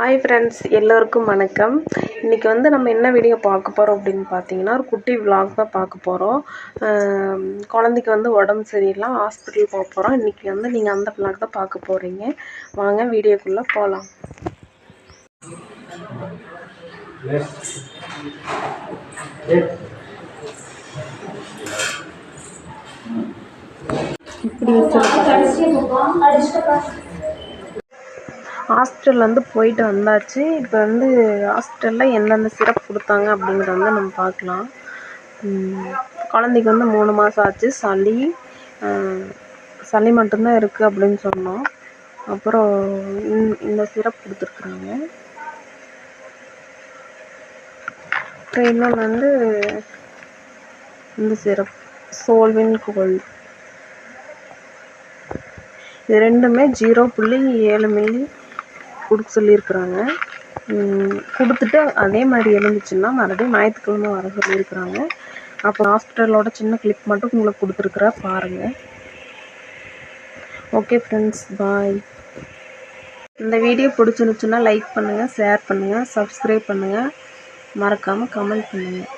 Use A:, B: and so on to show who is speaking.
A: Hi friends எல்லோருக்கும் வணக்கம். இன்றைக்கி வந்து நம்ம என்ன வீடியோ பார்க்க போகிறோம் அப்படின்னு பார்த்தீங்கன்னா ஒரு குட்டி விலாக் தான் பார்க்க போகிறோம் குழந்தைக்கு வந்து உடம்பு சரியில்லை ஹாஸ்பிட்டல் போக போகிறோம் இன்றைக்கி வந்து நீங்கள் அந்த விலாக் தான் பார்க்க போகிறீங்க வாங்க வீடியோக்குள்ளே போகலாம் இப்படி ஹாஸ்டல் வந்து போயிட்டு வந்தாச்சு. இப்போ வந்து ஹாஸ்டலில் எந்தெந்த சிரப் கொடுத்தாங்க அப்படிங்கிறத வந்து நம்ம பார்க்கலாம். குழந்தைக்கு வந்து மூணு மாதம் ஆச்சு. சளி சளி மட்டும்தான் இருக்குது அப்படின்னு சொன்னோம். அப்புறம் இந்த சிரப் கொடுத்துருக்குறாங்க. அப்புறம் இன்னொன்று வந்து இந்த சிரப் சோல்வின் கோல்டு இது ரெண்டுமே ஜீரோ புள்ளி ஏழு மில்லி கொடுக்க சொல்லியிருக்குறாங்க. கொடுத்துட்டு அதே மாதிரி இருந்துச்சுன்னா மறுபடியும் ஞாயிற்றுக்கிழமை வர சொல்லியிருக்கிறாங்க. அப்போ ஹாஸ்பிட்டலோட சின்ன கிளிப் மட்டும் உங்களுக்கு கொடுத்துருக்குற பாருங்கள் ஓகே ஃப்ரெண்ட்ஸ் பாய் இந்த வீடியோ பிடிச்சிருந்துச்சுன்னா லைக் பண்ணுங்கள் ஷேர் பண்ணுங்கள் சப்ஸ்கிரைப் பண்ணுங்கள் மறக்காமல் கமெண்ட் பண்ணுங்கள்